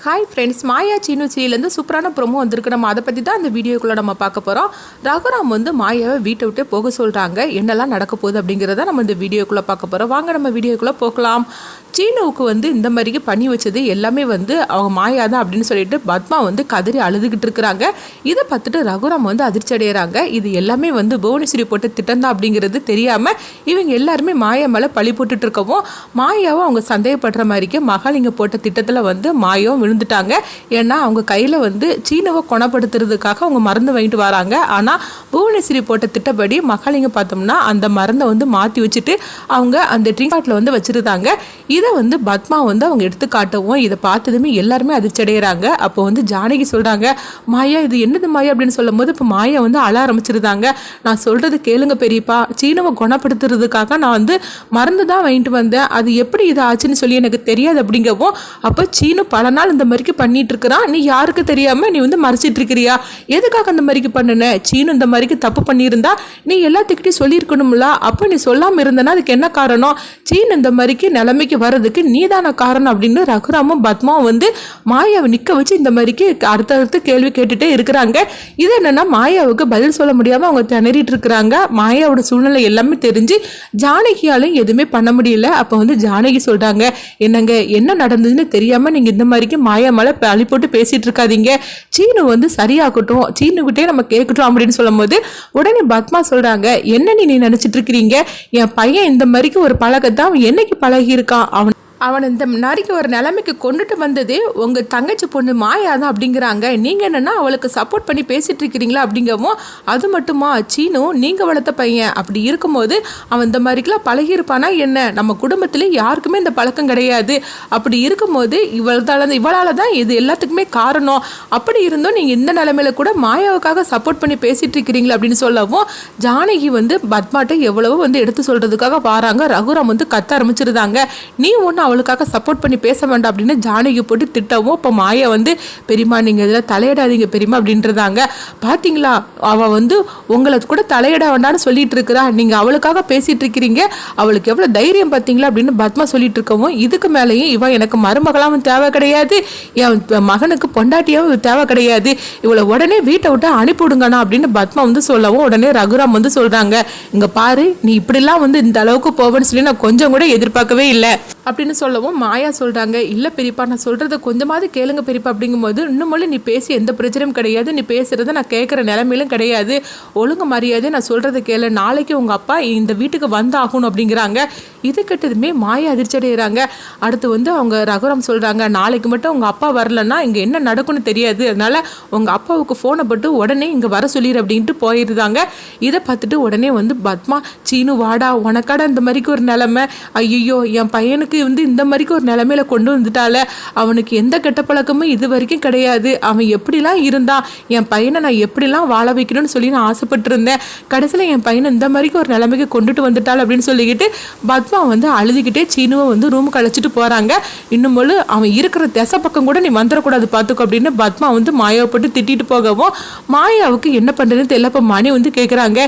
Hi friends Maya Seenu சீலேருந்து சூப்பரான promo வந்திருக்கு நம்ம அதை பற்றி தான் அந்த வீடியோக்குள்ளே நம்ம பார்க்க போகிறோம் ரகுராம் வந்து மாயாவை வீட்டை விட்டு போக சொல்கிறாங்க என்னெல்லாம் நடக்க போகுது அப்படிங்கிறத நம்ம இந்த வீடியோக்குள்ளே பார்க்க போகிறோம் வாங்க நம்ம வீடியோக்குள்ளே போகலாம். சீனுவுக்கு வந்து இந்த மாதிரிக்கு பண்ணி வச்சது எல்லாமே வந்து அவங்க மாயா தான் அப்படின்னு சொல்லிட்டு பத்மா வந்து கதறி அழுதுகிட்டு இருக்கிறாங்க. இதை பார்த்துட்டு ரகுராம் வந்து அதிர்ச்சி அடைகிறாங்க இது எல்லாமே வந்து புவனேஸ்வரி போட்ட திட்டம் தான் அப்படிங்கிறது தெரியாமல் இவங்க எல்லாருமே மாயா மேலே பழி போட்டுட்டு இருக்கவும் மாயாவும் அவங்க சந்தேகப்படுற மாதிரிக்கு மகாலிங்க போட்ட திட்டத்தில் வந்து மாயாவும் விழுந்துட்டாங்க. ஏன்னா அவங்க கையில் வந்து சீனவை குணப்படுத்துறதுக்காக அவங்க மருந்து வாங்கிட்டு வராங்க. ஆனால் புவனேஸ்வரி போட்ட திட்டப்படி மகாலிங்க பார்த்தோம்னா அந்த மருந்தை வந்து மாற்றி வச்சுட்டு அவங்க அந்த ட்ரிங்க் பாட்டில் வந்து வச்சுருந்தாங்க. இதை வந்து பத்மா வந்து அவங்க எடுத்து காட்டவும் இதை பார்த்ததுமே எல்லாருமே அதிர்ச்சடைகிறாங்க அப்போ வந்து ஜானகி சொல்கிறாங்க மாயா இது என்னது மாயா? அப்படின்னு சொல்லும்போது இப்போ மாயா வந்து அழ ஆரம்பிச்சிருந்தாங்க. நான் சொல்கிறது கேளுங்க பெரியப்பா சீனவை குணப்படுத்துறதுக்காக நான் வந்து மருந்து தான் வாங்கிட்டு வந்தேன். அது எப்படி இது ஆச்சுன்னு சொல்லி எனக்கு தெரியாது அப்படிங்கவும் அப்போ சீனு பல நாள் இந்த மாதிரிக்கு பண்ணிட்டு இருக்கிறான் நீ யாருக்கு தெரியாமல் நீ வந்து மறைச்சிட்டு இருக்கிறியா எதுக்காக அந்த மாதிரிக்கு பண்ணுன? சீனு இந்த மாதிரிக்கு தப்பு பண்ணியிருந்தா நீ எல்லாத்துக்கிட்டையும் சொல்லியிருக்கணும்ல. அப்போ நீ சொல்லாமல் இருந்தனா அதுக்கு என்ன காரணம்? சீன் இந்த மாதிரிக்கு நிலைமைக்கு வர்றதுக்கு நீதான காரணம் அப்படின்னு ரகுராமும் பத்மாவும் வந்து மாயாவை நிற்க வச்சு இந்த மாதிரிக்கு அடுத்த அடுத்த கேள்வி கேட்டுட்டே இருக்கிறாங்க. இது என்னன்னா மாயாவுக்கு பதில் சொல்ல முடியாமல் அவங்க திணறிட்டு இருக்கிறாங்க மாயாவோட சூழ்நிலை எல்லாமே தெரிஞ்சு ஜானகியாலும் எதுவுமே பண்ண முடியல. அப்போ வந்து ஜானகி சொல்கிறாங்க என்னங்க என்ன நடந்ததுன்னு தெரியாமல் நீங்கள் இந்த மாதிரிக்கு மாயா மேலே பழி போட்டு பேசிட்டு இருக்காதீங்க. சீனு வந்து சரியாகட்டும் சீனுக்கிட்டே நம்ம கேட்கட்டும் அப்படின்னு சொல்லும்போது உடனே பத்மா சொல்கிறாங்க என்ன நீ நினச்சிட்டு இருக்கிறீங்க? என் பையன் இந்த மாதிரிக்கு ஒரு பழக்கத்தை அவன் என்னைக்கு பழகி இருக்கான் அவன் அவன் இந்த நாளைக்கு ஒரு நிலைமைக்கு கொண்டுட்டு வந்தது உங்கள் தங்கச்சி பொண்ணு மாயா தான் அப்படிங்கிறாங்க. நீங்கள் என்னென்னா அவளுக்கு சப்போர்ட் பண்ணி பேசிகிட்டு இருக்கிறீங்களா? அப்படிங்கவும் அது மட்டுமா? சீனு நீங்கள் வளர்த்த பையன். அப்படி இருக்கும்போது அவன் இந்த மாதிரிக்கெல்லாம் பழகியிருப்பானா என்ன? நம்ம குடும்பத்தில் யாருக்குமே இந்த பழக்கம் கிடையாது. அப்படி இருக்கும்போது இவளால் இவளால் தான் இது எல்லாத்துக்குமே காரணம். அப்படி இருந்தும் நீங்கள் இந்த நிலைமையில கூட மாயாவுக்காக சப்போர்ட் பண்ணி பேசிகிட்டு இருக்கிறீங்களா? அப்படின்னு சொல்லவும் ஜானகி வந்து பத்மாட்டை எவ்வளவோ வந்து எடுத்து சொல்கிறதுக்காக வராங்க. ரகுராம் வந்து கத்த ஆரம்பிச்சிருந்தாங்க. நீ ஒன்று அவளுக்காக சப்போர்ட் பண்ணி பேச வேண்டாம் அப்படின்னு ஜானகி போட்டு திட்டவும் இப்போ மாயா வந்து பெரியம்மா நீங்கள் இதில் தலையிடாதீங்க பெரியம்மா அப்படின்றதாங்க. பார்த்தீங்களா அவள் வந்து உங்களை கூட தலையிட வேண்டாம்னு சொல்லிட்டு இருக்கிறா. நீங்கள் அவளுக்காக பேசிகிட்டு இருக்கிறீங்க. அவளுக்கு எவ்வளோ தைரியம் பார்த்தீங்களா அப்படின்னு பத்மா சொல்லிட்டு இருக்கவும் இதுக்கு மேலேயும் இவன் எனக்கு மருமகளாகவும் தேவை கிடையாது. என் மகனுக்கு பொண்டாட்டியாகவும் தேவை கிடையாது. இவளை உடனே வீட்டை விட்டு அனுப்பிவிடுங்கண்ணா அப்படின்னு பத்மா வந்து சொல்லவும் உடனே ரகுராம் வந்து சொல்கிறாங்க இங்கே பாரு நீ இப்படிலாம் வந்து இந்த அளவுக்கு போவேன்னு சொல்லி நான் கொஞ்சம் கூட எதிர்பார்க்கவே இல்லை. அப்படின்னு சொல்லவும் மாயா சொல்கிறாங்க இல்லை பெரியப்பா நான் சொல்கிறத கொஞ்சமாவது கேளுங்க பெரியப்பா அப்படிங்கும்போது இன்னும் நீ பேசி எந்த பிரச்சனையும் கிடையாது. நீ பேசுகிறத நான் கேட்குற நிலமையிலும் கிடையாது. ஒழுங்கு மரியாதை நான் சொல்கிறத கேளு. நாளைக்கு உங்கள் அப்பா இந்த வீட்டுக்கு வந்தாகணும் அப்படிங்கிறாங்க. இது கெட்டதுமே மாயா அதிர்ச்சி அடைகிறாங்க அடுத்து வந்து அவங்க ரகுராம் சொல்கிறாங்க நாளைக்கு மட்டும் உங்கள் அப்பா வரலன்னா இங்கே என்ன நடக்கும்னு தெரியாது. அதனால் உங்கள் அப்பாவுக்கு ஃபோனை போட்டு உடனே இங்கே வர சொல்லிடு அப்படின்ட்டு போயிருந்தாங்க. இதை பார்த்துட்டு உடனே வந்து பத்மா சீனு வாடா உனக்காடா இந்த மாதிரிக்கு ஒரு நிலமை? ஐயோ என் பையனுக்கு வந்து இந்த மாதிரிக்கு ஒரு நிலமையில கொண்டு வந்துட்டால. அவனுக்கு எந்த கெட்ட பழக்கமும் இது வரைக்கும் கிடையாது. அவன் எப்படிலாம் இருந்தான்? என் பையனை நான் எப்படிலாம் வாழ வைக்கணும்னு சொல்லி நான் ஆசைப்பட்டு இருந்தேன் கடைசியில் என் பையனை இந்த மாதிரிக்கு ஒரு நிலைமைக்கு கொண்டுட்டு வந்துட்டாள் அப்படின்னு சொல்லிக்கிட்டு பத்மா வந்து அழுதுகிட்டே சீனுவை வந்து ரூமுக்கு அழைச்சிட்டு போகிறாங்க இன்னும் போல அவன் இருக்கிற திசை பக்கம் கூட நீ வந்துடக்கூடாது பார்த்துக்கோ அப்படின்னு பத்மா வந்து மாயாவை போட்டு திட்டிட்டு போகவும் மாயாவுக்கு என்ன பண்ணுறதுன்னு தெரியல. அப்போ மணி வந்து கேட்குறாங்க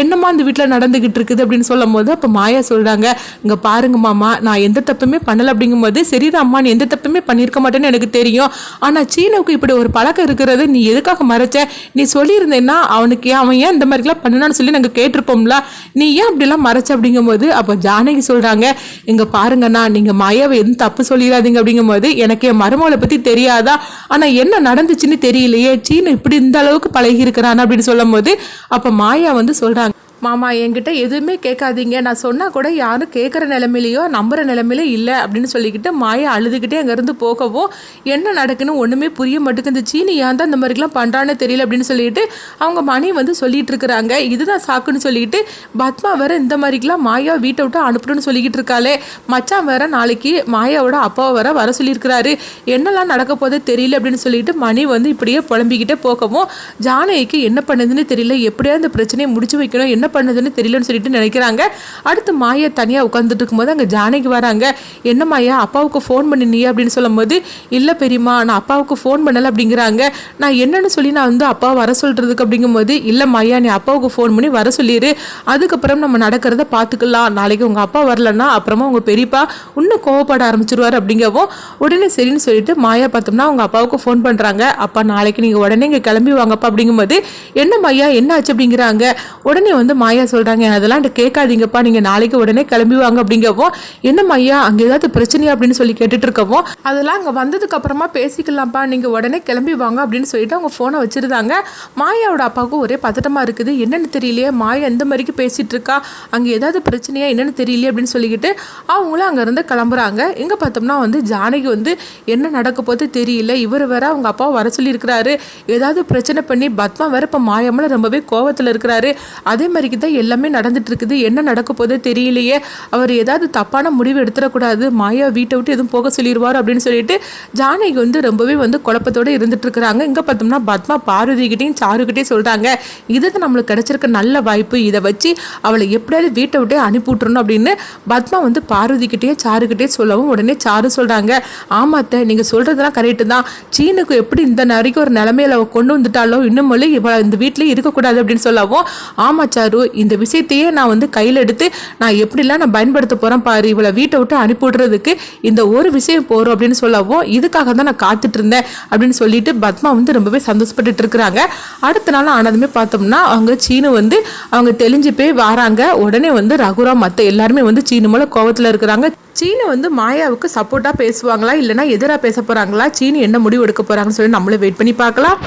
என்னம்மா இந்த வீட்டில் நடந்துக்கிட்டு இருக்குது அப்படின்னு சொல்லும் போது அப்போ மாயா சொல்கிறாங்க இங்கே பாருங்க மாமா நான் எந்த தப்புமே பண்ணலை. அப்படிங்கும்போது சரிதான் அம்மா நீ எந்த தப்புமே பண்ணியிருக்க மாட்டேன்னு எனக்கு தெரியும். ஆனால் சீனுக்கு இப்படி ஒரு பழக்கம் இருக்கிறது நீ எதுக்காக மறைச்ச? நீ சொல்லியிருந்தேன்னா அவனுக்கு ஏன் அவன் ஏன் இந்த மாதிரிலாம் பண்ணனான்னு சொல்லி நாங்கள் கேட்டிருப்போம்ல. நீ ஏன் அப்படிலாம் மறைச்ச? அப்படிங்கும்போது அப்போ ஜானகி சொல்கிறாங்க இங்கே பாருங்கண்ணா நீங்கள் மாயாவை எதுவும் தப்பு சொல்லிடாதீங்க அப்படிங்கும்போது எனக்கு என் மருமகளை பற்றி தெரியாதா? ஆனால் என்ன நடந்துச்சுன்னு தெரியலையே. சீனு இப்படி இந்த அளவுக்கு பழகி இருக்கிறான் அப்படின்னு சொல்லும் போது அப்போ மாயா வந்து சொல்கிறாங்க மாமா என்கிட்ட எதுவுமே கேட்காதீங்க. நான் சொன்னால் கூட யாரும் கேட்குற நிலமையிலையோ நம்புற நிலமையில இல்லை அப்படின்னு சொல்லிக்கிட்டு மாயா அழுதுகிட்டே அங்கேருந்து போகவும் என்ன நடக்குன்னு ஒன்றுமே புரிய மாட்டேங்குது. இந்த சீனி ஏன் தான் இந்த மாதிரிலாம் பண்ணுறான்னு தெரியல அப்படின்னு சொல்லிட்டு அவங்க மணி வந்து சொல்லிகிட்டு இருக்கிறாங்க. இதுதான் சாக்குன்னு சொல்லிட்டு பத்மா வேற இந்த மாதிரிக்கெலாம் மாயா வீட்டை விட்டு அனுப்பணும்னு சொல்லிக்கிட்டு இருக்காளே. மச்சான் வேற நாளைக்கு மாயாவோட அப்பாவை வேற வர சொல்லியிருக்கிறாரு. என்னெல்லாம் நடக்க போதே தெரியல அப்படின்னு சொல்லிட்டு மணி வந்து இப்படியே புலம்பிக்கிட்டே போகவும் ஜானகிக்கு என்ன பண்ணுதுன்னு தெரியல. எப்படியா இந்த பிரச்சனையை முடிச்சு வைக்கணும். என்ன பண்ணுதுன்னு தெரியலன்னு சொல்லிட்டு நினைக்கிறாங்க. அடுத்து மாயா தனியாக உட்காந்துட்டு இருக்கும்போது அங்கே ஜானகி வராங்க. என்ன மாயா அப்பாவுக்கு ஃபோன் பண்ணினியே அப்படின்னு சொல்லும்போது இல்லை பெரியம்மா நான் அப்பாவுக்கு ஃபோன் பண்ணலை அப்படிங்கிறாங்க. நான் என்னன்னு சொல்லி நான் வந்து அப்பா வர சொல்கிறதுக்கு அப்படிங்கும்போது இல்லை மாயா நீ அப்பாவுக்கு ஃபோன் பண்ணி வர சொல்லிடு அதுக்கப்புறம் நம்ம நடக்கிறத பார்த்துக்கலாம் நாளைக்கு உங்கள் அப்பா வரலன்னா அப்புறமா உங்கள் பெரியப்பா இன்னும் கோவப்பட ஆரம்பிச்சிருவார் அப்படிங்கவும் உடனே சரின்னு சொல்லிட்டு மாயா பார்த்தோம்னா அவங்க அப்பாவுக்கு ஃபோன் பண்ணுறாங்க அப்பா நாளைக்கு நீங்கள் உடனே இங்கே கிளம்பி வாங்கப்பா அப்படிங்கும்போது என்ன மாயா என்ன ஆச்சு அப்படிங்கிறாங்க. உடனே வந்து மாயா சொல்கிறாங்க அதெல்லாம் கேட்காதீங்கப்பா நீங்கள் நாளைக்கு உடனே கிளம்பி வாங்க அப்படிங்கவும் என்ன மாயா அங்கே ஏதாவது பிரச்சனையா அப்படின்னு சொல்லி கேட்டுட்டு இருக்கவும் அதெல்லாம் அங்கே வந்ததுக்கு அப்புறமா பேசிக்கலாம்ப்பா நீங்கள் உடனே கிளம்பி வாங்க அப்படின்னு சொல்லிட்டு அவங்க ஃபோனை வச்சிருந்தாங்க. மாயாவோட அப்பாவுக்கு ஒரே பதட்டமாக இருக்குது. என்னென்னு தெரியலையே மாயா எந்த மாதிரிக்கு பேசிகிட்டு இருக்கா அங்கே ஏதாவது பிரச்சனையா என்னென்னு தெரியலையே அப்படின்னு சொல்லிக்கிட்டு அவங்களும் அங்கேருந்து கிளம்புறாங்க. இங்கே பார்த்தோம்னா வந்து ஜானகி வந்து என்ன நடக்க போது தெரியல. இவர் வேற அவங்க அப்பாவை வர சொல்லியிருக்கிறாரு. ஏதாவது பிரச்சனை பண்ணி பத்மா வேற இப்போ மாயாமல் ரொம்பவே கோவத்தில் இருக்கிறாரு. அதே மாதிரி மாதிரிக்கு தான் எல்லாமே நடந்துட்டு இருக்குது என்ன நடக்க போதோ தெரியலையே. அவர் ஏதாவது தப்பான முடிவு எடுத்துடக்கூடாது. மாயா வீட்டை விட்டு எதுவும் போக சொல்லிடுவார் அப்படின்னு சொல்லிட்டு ஜானகி வந்து ரொம்பவே வந்து குழப்பத்தோடு இருந்துட்டு இருக்கிறாங்க இங்கே பார்த்தோம்னா பத்மா பார்வதிக்கிட்டையும் சாருக்கிட்டையும் சொல்கிறாங்க இதுக்கு நம்மளுக்கு கிடைச்சிருக்க நல்ல வாய்ப்பு. இதை வச்சு அவளை எப்படியாவது வீட்டை விட்டே அனுப்பி விட்டுறணும் அப்படின்னு பத்மா வந்து பார்வதிக்கிட்டேயும் சாருக்கிட்டே சொல்லவும் உடனே சாரு சொல்கிறாங்க ஆமாத்த நீங்கள் சொல்கிறதுலாம் கரெக்டு தான். சீனுக்கு எப்படி இந்த வரைக்கும் ஒரு நிலமையில கொண்டு வந்துட்டாலோ இன்னும் இவ இந்த வீட்டிலே இருக்கக்கூடாது அப்படின்னு சொல்லவும் ஆமாம் சாரு இந்த விஷயத்தையே நான் வந்து கையில் எடுத்து நான் எப்படிலாம் நான் பயன்படுத்த போகிறேன் பாரு இவளை வீட்டை விட்டு அனுப்பி விடுறதுக்கு இந்த ஒரு விஷயம் போகிறோம் அப்படின்னு சொல்லவும் இதுக்காக தான் நான் காத்துட்டு இருந்தேன் அப்படின்னு சொல்லிட்டு பத்மா வந்து ரொம்பவே சந்தோஷப்பட்டுட்டு இருக்கிறாங்க. அடுத்த நாள் ஆனதுமே பார்த்தோம்னா அவங்க சீனு வந்து அவங்க தெளிஞ்சு போய் வராங்க. உடனே வந்து ரகுராம் மற்ற எல்லாருமே வந்து சீனு மேலே கோவத்தில் இருக்கிறாங்க. சீனு வந்து மாயாவுக்கு சப்போர்ட்டாக பேசுவாங்களா இல்லைனா எதிராக பேச போகிறாங்களா சீனு என்ன முடிவு எடுக்க போகிறாங்கன்னு சொல்லி நம்மளும் வெயிட் பண்ணி பார்க்கலாம்.